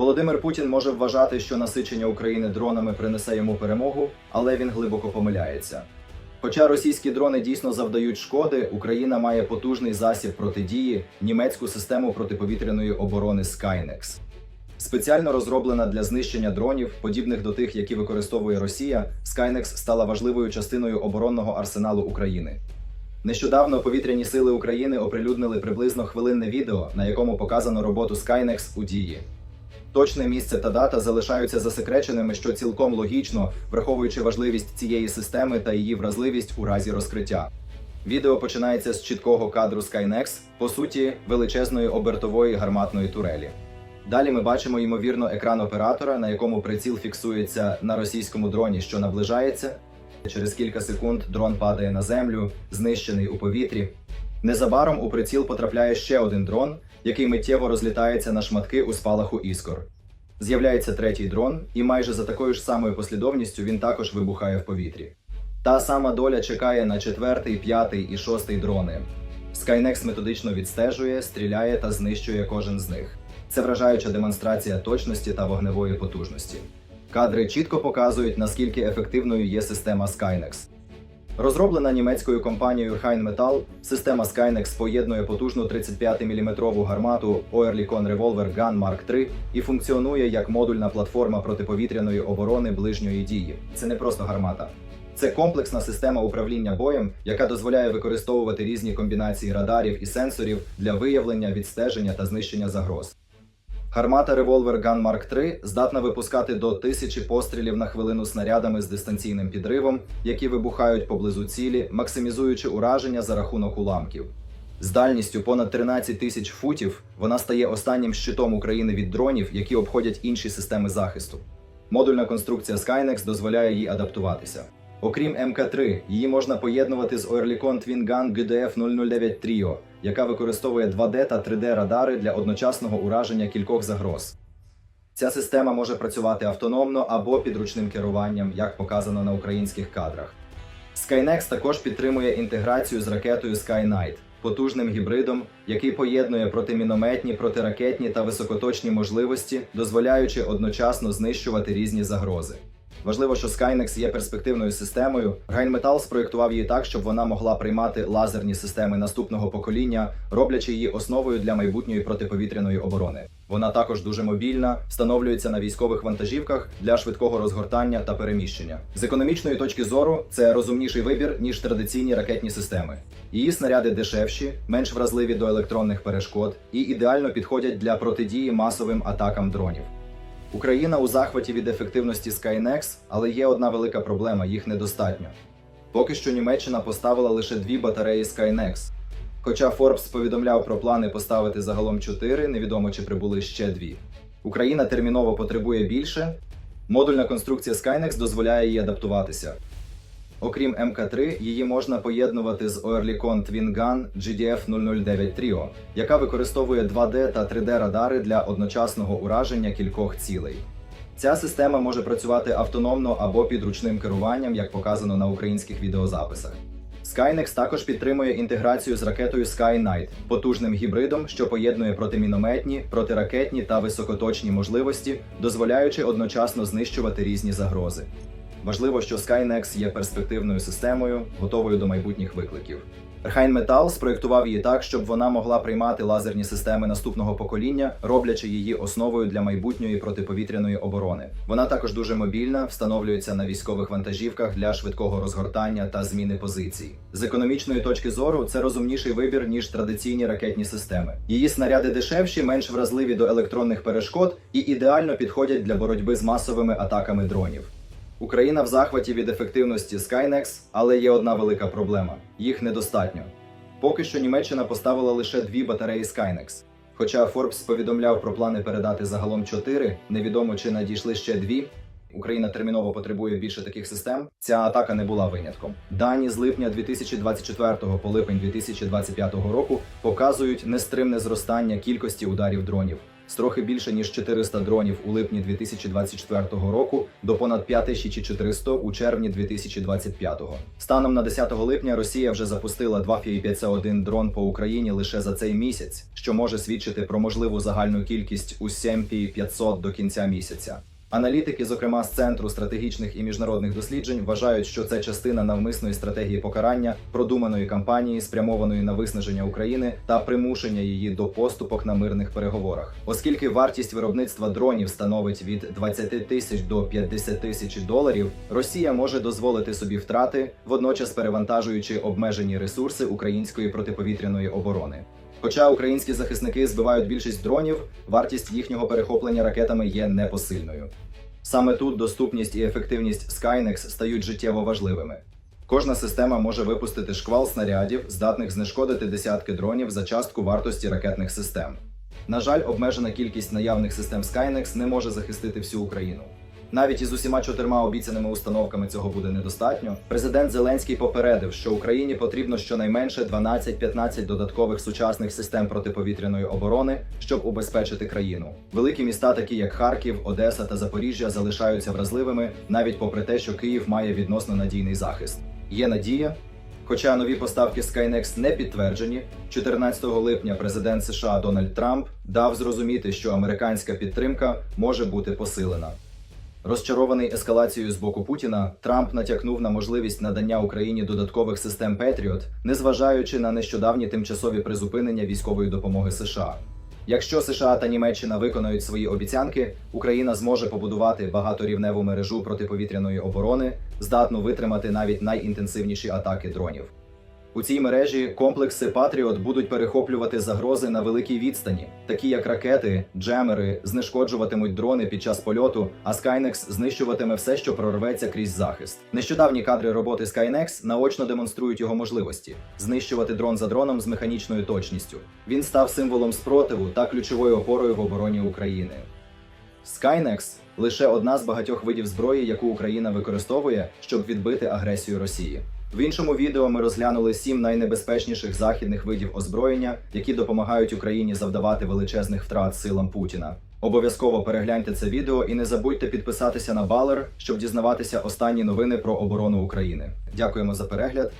Володимир Путін може вважати, що насичення України дронами принесе йому перемогу, але він глибоко помиляється. Хоча російські дрони дійсно завдають шкоди, Україна має потужний засіб протидії німецьку систему протиповітряної оборони Skynex. Спеціально розроблена для знищення дронів, подібних до тих, які використовує Росія, Skynex стала важливою частиною оборонного арсеналу України. Нещодавно повітряні сили України оприлюднили приблизно хвилинне відео, на якому показано роботу Skynex у дії. Точне місце та дата залишаються засекреченими, що цілком логічно, враховуючи важливість цієї системи та її вразливість у разі розкриття. Відео починається з чіткого кадру Skynex, по суті, величезної обертової гарматної турелі. Далі ми бачимо ймовірно екран оператора, на якому приціл фіксується на російському дроні, що наближається. Через кілька секунд дрон падає на землю, знищений у повітрі. Незабаром у приціл потрапляє ще один дрон, який миттєво розлітається на шматки у спалаху іскор. З'являється третій дрон, і майже за такою ж самою послідовністю він також вибухає в повітрі. Та сама доля чекає на четвертий, п'ятий і шостий дрони. Skynex методично відстежує, стріляє та знищує кожен з них. Це вражаюча демонстрація точності та вогневої потужності. Кадри чітко показують, наскільки ефективною є система Skynex. Розроблена німецькою компанією Rheinmetall, система Skynex поєднує потужну 35-мм гармату Oerlikon Revolver Gun Mark III і функціонує як модульна платформа протиповітряної оборони ближньої дії. Це не просто гармата. Це комплексна система управління боєм, яка дозволяє використовувати різні комбінації радарів і сенсорів для виявлення, відстеження та знищення загроз. Гармата Revolver Gun Mark III здатна випускати до тисячі пострілів на хвилину снарядами з дистанційним підривом, які вибухають поблизу цілі, максимізуючи ураження за рахунок уламків. З дальністю понад 13 тисяч футів вона стає останнім щитом України від дронів, які обходять інші системи захисту. Модульна конструкція Skynex дозволяє їй адаптуватися. Окрім МК-3, її можна поєднувати з Oerlikon Twin GDF 009 Trio, яка використовує 2D та 3D радари для одночасного ураження кількох загроз. Ця система може працювати автономно або під ручним керуванням, як показано на українських кадрах. Skynex також підтримує інтеграцію з ракетою Skyknight, потужним гібридом, який поєднує протимінометні, протиракетні та високоточні можливості, дозволяючи одночасно знищувати різні загрози. Важливо, що Skynex є перспективною системою. Rheinmetall спроєктував її так, щоб вона могла приймати лазерні системи наступного покоління, роблячи її основою для майбутньої протиповітряної оборони. Вона також дуже мобільна, встановлюється на військових вантажівках для швидкого розгортання та переміщення. З економічної точки зору це розумніший вибір ніж традиційні ракетні системи. Її снаряди дешевші, менш вразливі до електронних перешкод і ідеально підходять для протидії масовим атакам дронів. Україна у захваті від ефективності Skynex, але є одна велика проблема їх недостатньо. Поки що Німеччина поставила лише дві батареї Skynex. Хоча Forbes повідомляв про плани поставити загалом чотири, невідомо чи прибули ще дві. Україна терміново потребує більше. Модульна конструкція Skynex дозволяє їй адаптуватися. Окрім МК3, її можна поєднувати з Oerlikon Twin Gun GDF 009 Trio, яка використовує 2D та 3D радари для одночасного ураження кількох цілей. Ця система може працювати автономно або під ручним керуванням, як показано на українських відеозаписах. Skynex також підтримує інтеграцію з ракетою Skyknight, потужним гібридом, що поєднує протимінометні, протиракетні та високоточні можливості, дозволяючи одночасно знищувати різні загрози. Важливо, що Skynex є перспективною системою, готовою до майбутніх викликів. Rheinmetall спроєктував її так, щоб вона могла приймати лазерні системи наступного покоління, роблячи її основою для майбутньої протиповітряної оборони. Вона також дуже мобільна, встановлюється на військових вантажівках для швидкого розгортання та зміни позицій. З економічної точки зору це розумніший вибір ніж традиційні ракетні системи. Її снаряди дешевші, менш вразливі до електронних перешкод і ідеально підходять для боротьби з масовими атаками дронів. Україна в захваті від ефективності Skynex, але є одна велика проблема: їх недостатньо. Поки що Німеччина поставила лише дві батареї Skynex. Хоча Forbes повідомляв про плани передати загалом чотири, невідомо чи надійшли ще дві. Україна терміново потребує більше таких систем. Ця атака не була винятком. Дані з липня 2024 по липень 2025 року показують нестримне зростання кількості ударів дронів. З трохи більше ніж 400 дронів у липні 2024 року до понад 5400 у червні 2025. Станом на 10 липня Росія вже запустила два FI-501 дрон по Україні лише за цей місяць, що може свідчити про можливу загальну кількість у 7 Фі-500 до кінця місяця. Аналітики, зокрема з центру стратегічних і міжнародних досліджень, вважають, що це частина навмисної стратегії покарання, продуманої кампанії, спрямованої на виснаження України та примушення її до поступок на мирних переговорах. Оскільки вартість виробництва дронів становить від 20 тисяч до 50 тисяч доларів, Росія може дозволити собі втрати, водночас перевантажуючи обмежені ресурси української протиповітряної оборони. Хоча українські захисники збивають більшість дронів, вартість їхнього перехоплення ракетами є непосильною. Саме тут доступність і ефективність Skynex стають життєво важливими. Кожна система може випустити шквал снарядів, здатних знешкодити десятки дронів за частку вартості ракетних систем. На жаль, обмежена кількість наявних систем Skynex не може захистити всю Україну. Навіть із усіма чотирма обіцяними установками цього буде недостатньо. Президент Зеленський попередив, що Україні потрібно щонайменше 12-15 додаткових сучасних систем протиповітряної оборони, щоб убезпечити країну. Великі міста, такі як Харків, Одеса та Запоріжжя, залишаються вразливими, навіть попри те, що Київ має відносно надійний захист. Є надія. Хоча нові поставки Skynex не підтверджені, 14 липня президент США Дональд Трамп дав зрозуміти, що американська підтримка може бути посилена. Розчарований ескалацією з боку Путіна, Трамп натякнув на можливість надання Україні додаткових систем Петріот, незважаючи на нещодавні тимчасові призупинення військової допомоги США. Якщо США та Німеччина виконають свої обіцянки, Україна зможе побудувати багаторівневу мережу протиповітряної оборони, здатну витримати навіть найінтенсивніші атаки дронів. У цій мережі комплекси Патріот будуть перехоплювати загрози на великій відстані, такі як ракети, джемери, знешкоджуватимуть дрони під час польоту, а Skynex знищуватиме все, що прорветься крізь захист. Нещодавні кадри роботи Skynex наочно демонструють його можливості знищувати дрон за дроном з механічною точністю. Він став символом спротиву та ключовою опорою в обороні України. Skynex – лише одна з багатьох видів зброї, яку Україна використовує, щоб відбити агресію Росії. В іншому відео ми розглянули сім найнебезпечніших західних видів озброєння, які допомагають Україні завдавати величезних втрат силам Путіна. Обов'язково перегляньте це відео і не забудьте підписатися на Балер, щоб дізнаватися останні новини про оборону України. Дякуємо за перегляд.